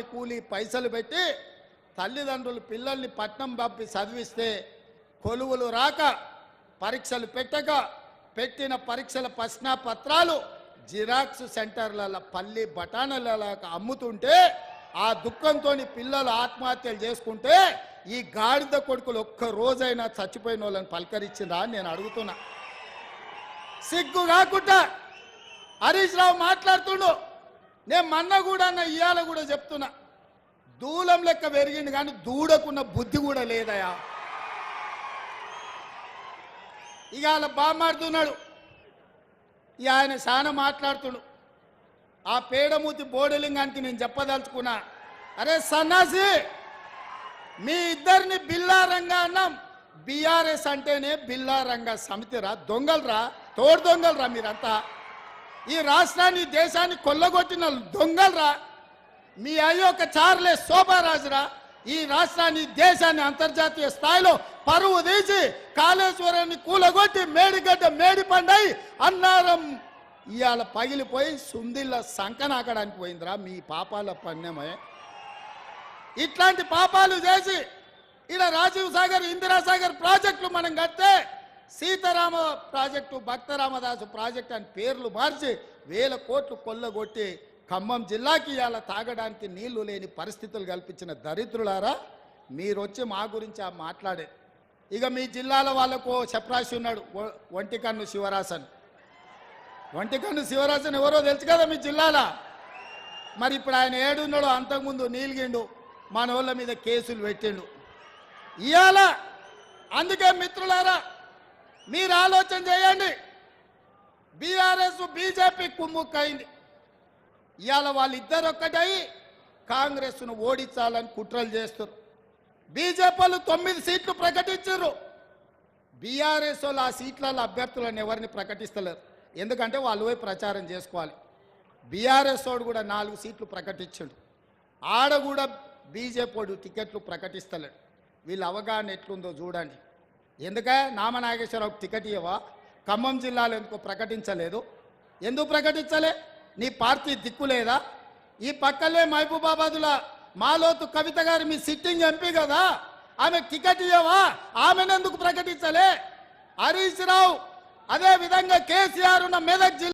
కూలి పైసలు పెట్టి తల్లిదండ్రులు పిల్లల్ని పట్నం పంపి చదివిస్తే కొలువులు రాక పరీక్షలు పెట్టక పెట్టిన పరీక్షల ప్రశ్న పత్రాలు జిరాక్స్ సెంటర్ల పల్లి బఠానీలకు అమ్ముతుంటే ఆ దుఃఖంతో పిల్లలు ఆత్మహత్యలు చేసుకుంటే ఈ గాడిద కొడుకులు ఒక్క రోజైనా చచ్చిపోయిన వాళ్ళని పలకరించిందా అని నేను అడుగుతున్నా. సిగ్గు కాకుండా హరీష్ రావు మాట్లాడుతుండు. నేను మన్న కూడా అన్న ఇవాళ కూడా చెప్తున్నా. దూలం లెక్క పెరిగింది కానీ దూడకున్న బుద్ధి కూడా లేదయా? ఇక అలా మాడుతున్నాడు ఇక ఆయన చాలా మాట్లాడుతుడు. ఆ పేడమూతి బోడలింగానికి నేను చెప్పదలుచుకున్నా. అరే సన్నాసి మీ ఇద్దరిని బిల్లారంగా అన్నాం. బీఆర్ఎస్ అంటేనే బిల్లారంగా సమితిరా దొంగలరా తోడు దొంగలరా మీరంతా? ఈ రాష్ట్రాన్ని దేశాన్ని కొల్లగొట్టిన దొంగలరా. మీ అయ్యొక్క ఒక చార్లే శోభారాజురా. ఈ రాష్ట్రాన్ని దేశాన్ని అంతర్జాతీయ స్థాయిలో పరువు తీసి కాళేశ్వరాన్ని కూలగొట్టి మేడిగడ్డ మేడి పండై అన్నారం ఇవాళ పగిలిపోయి సుందిళ్ళ సంకనాకడానికి పోయిందిరా మీ పాపాల పణ్యమే ఇట్లాంటి పాపాలు చేసి ఇలా రాజీవ్ సాగర్ ఇందిరాసాగర్ ప్రాజెక్టులు మనం కడితే సీతారామ ప్రాజెక్టు భక్తరామదాసు ప్రాజెక్టు అని పేర్లు మార్చి వేల కోట్లు కొల్లగొట్టి ఖమ్మం జిల్లాకి ఇవాళ తాగడానికి నీళ్ళు లేని పరిస్థితులు కల్పించిన దరిద్రులారా మీరు వచ్చి మా గురించి ఆ మాట్లాడే. ఇక మీ జిల్లాల వాళ్ళకు చెప్రాసి ఉన్నాడు ఒంటికన్ను శివరాసన్ ఒంటికన్ను శివరాసన్ ఎవరో తెలుసు కదా మీ జిల్లాల? మరి ఇప్పుడు ఆయన ఏడున్నాడు అంతకుముందు నీలిగిండు మన వాళ్ళ మీద కేసులు పెట్టిండు. ఇవాళ అందుకే మిత్రులారా మీరు ఆలోచన చేయండి. బీఆర్ఎస్ బీజేపీ కుమ్ముక్కైంది. ఇవాళ వాళ్ళిద్దరు ఒక్కటై కాంగ్రెస్ను ఓడించాలని కుట్రలు చేస్తారు బీజేపీలు తొమ్మిది సీట్లు ప్రకటించారు బీఆర్ఎస్ వాళ్ళు ఆ సీట్లలో అభ్యర్థులను ఎవరిని ప్రకటిస్తలేరు. ఎందుకంటే వాళ్ళు పోయి ప్రచారం చేసుకోవాలి. బీఆర్ఎస్ వాడు కూడా నాలుగు సీట్లు ప్రకటించాడు. ఆడ కూడా బీజేపీ వాడు టికెట్లు ప్రకటిస్తలేడు. వీళ్ళ అవగాహన ఎట్లుందో చూడండి. ఎందుకే నామనాగేశ్వరరావు టికెట్ ఇవ్వవా? ఖమ్మం జిల్లాలో ఎందుకు ప్రకటించలేదు? ఎందుకు ప్రకటించలే? నీ పార్టీ దిక్కు లేదా? ఈ పక్కలే మహబూబాబాదుల మాలోతు కవిత గారు మీ సిట్టింగ్ ఎంపీ కదా? ఆమె టికెట్ ఇవ్వవా? ఆమెనెందుకు ప్రకటించలే? హరీష్ రావు అదే విధంగా కేసీఆర్ ఉన్న మెదక్ జిల్లా